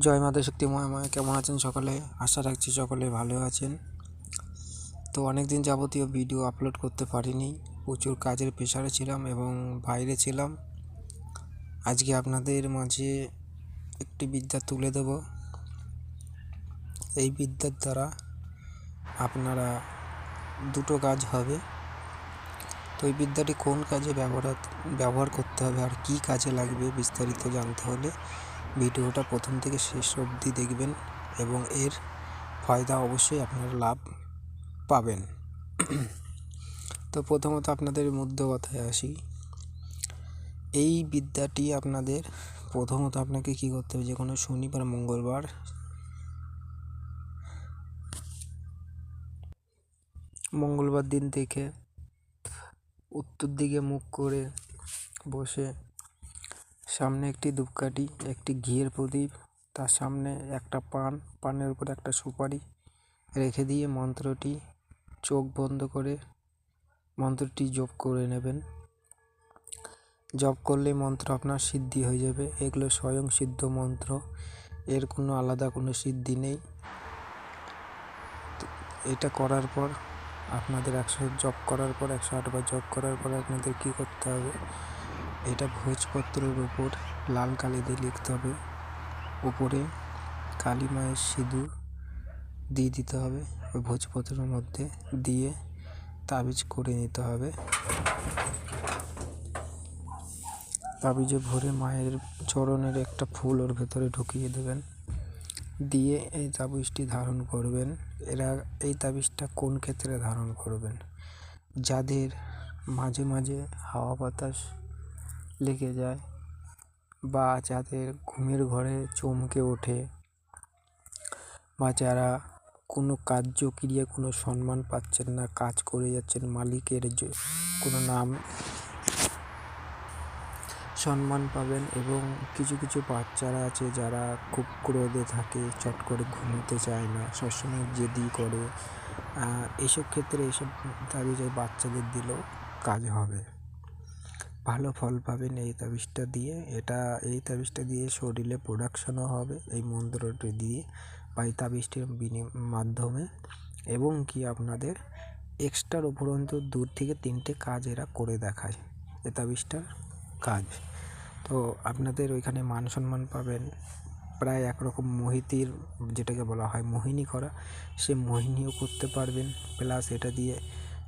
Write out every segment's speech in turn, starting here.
জয় মাতা শক্তি মহামায়া, কেমন আছেন সকলে? আশা রাখছি সকলে ভালো আছেন। তো অনেক দিন যাবতীয় ভিডিও আপলোড করতে পারিনি। প্রচুর কাজের প্রেশারে ছিলাম এবং বাইরে ছিলাম। আজকে আপনাদের মাঝে একটি বিদ্যা তুলে দেব। এই বিদ্যার দ্বারা আপনারা দুটো কাজ হবে। তো এই বিদ্যাটি কোন কাজে ব্যবহার ব্যবহার করতে হবে আর কি কাজে লাগবে বিস্তারিত জানতে হলে ভিডিওটা প্রথম থেকে শেষ অবধি দেখবেন এবং এর ফায়দা অবশ্যই আপনারা লাভ পাবেন। তো প্রথমত আপনাদের মধ্য কথায় আসি। এই বিদ্যাটি আপনাদের প্রথমত আপনাকে কি করতে হবে? যে কোনো শনিবার, মঙ্গলবার মঙ্গলবার দিন থেকে উত্তর দিকে মুখ করে বসে সামনে একটি ধূপকাঠি, একটি ঘিয়ের প্রদীপ, তার সামনে একটা পান, পানের উপর একটা সুপারি রেখে দিয়ে মন্ত্রটি চোখ বন্ধ করে মন্ত্রটি জপ করে নেবেন। জপ করলে মন্ত্র আপনার সিদ্ধি হয়ে যাবে। এগুলো স্বয়ং সিদ্ধ মন্ত্র, এর কোনো আলাদা কোনো সিদ্ধি নেই। এটা করার পর আপনাদের একশো জপ করার পর, একশো আটবার জপ করার পর আপনাদের কী করতে হবে? এটা ভোজপত্রের উপর লাল কালি দিয়ে লিখতে হবে। উপরে কালী মায়ের সিঁদুর দিয়ে দিতে হবে। ওই ভোজপত্রের মধ্যে দিয়ে তাবিজ করে নিতে হবে। তাবিজে ভরে মায়ের চরণের একটা ফুল ওর ভেতরে ঢুকিয়ে দেবেন। দিয়ে এই তাবিজটি ধারণ করবেন। এরা এই তাবিজটা কোন ক্ষেত্রে ধারণ করবেন? যাদের মাঝে মাঝে হাওয়া বাতাস লেগে যায় বা যাদের ঘুমের ঘরে চমকে ওঠে বা যারা কোনো কার্যক্রিয়া কোনো সম্মান পাচ্ছেন না, কাজ করে যাচ্ছেন, মালিকের কোনো নাম সম্মান পাবেন এবং কিছু কিছু বাচ্চারা আছে যারা খুব ক্রোধে থাকে, চট করে ঘুমোতে চায় না, সবসময় জেদি করে। এসব ক্ষেত্রে এইসব তাবিজ বাচ্চাদের দিলেও কাজ হবে। ভালো ফল পাবেন এই তাবিজটা দিয়ে। এটা, এই তাবিজটা দিয়ে শরীরে প্রোডাকশনও হবে এই মন্ত্রটি দিয়ে বা এই তাবিজটির মাধ্যমে। এবং কি আপনাদের এক্সট্রার উপরন্ত দূর থেকে তিনটে কাজ এরা করে দেখায় এ তাবিজটার কাজ। তো আপনাদের ওইখানে মান সম্মান পাবেন। প্রায় একরকম মোহিতির যেটাকে বলা হয় মোহিনী করা সে মোহিনীও করতে পারবেন। প্লাস এটা দিয়ে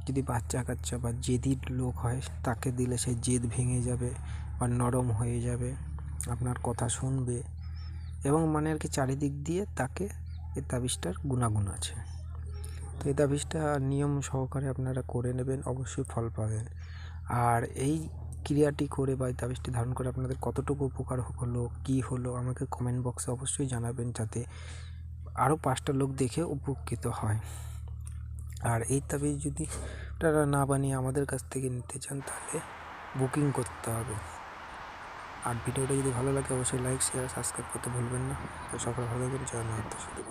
যদি বাচ্চা কাচ্চা বা জেদির লোক হয়, তাকে দিলে সে জেদ ভেঙে যাবে বা নরম হয়ে যাবে। আপনার কথা শুনবে এবং মানে আর কি চারিদিক দিয়ে তাকে এ তাবিজটার গুণাগুণ আছে। তো এই তাবিজটা নিয়ম সহকারে আপনারা করে নেবেন, অবশ্যই ফল পাবেন। আর এই ক্রিয়াটি করে বা এই তাবিজটি ধারণ করে আপনাদের কতটুকু উপকার হলো, কি হলো, আমাকে কমেন্ট বক্সে অবশ্যই জানাবেন যাতে আরও পাঁচটা লোক দেখে উপকৃত হয়। আর এই তাবিজ যদি তারা না বানিয়ে আমাদের কাছ থেকে নিতে চান, তাহলে বুকিং করতে হবে। আর ভিডিওটা যদি ভালো লাগে, অবশ্যই লাইক শেয়ার সাবস্ক্রাইব করতে ভুলবেন না। তো সকলে ভালো করে জয় মাতা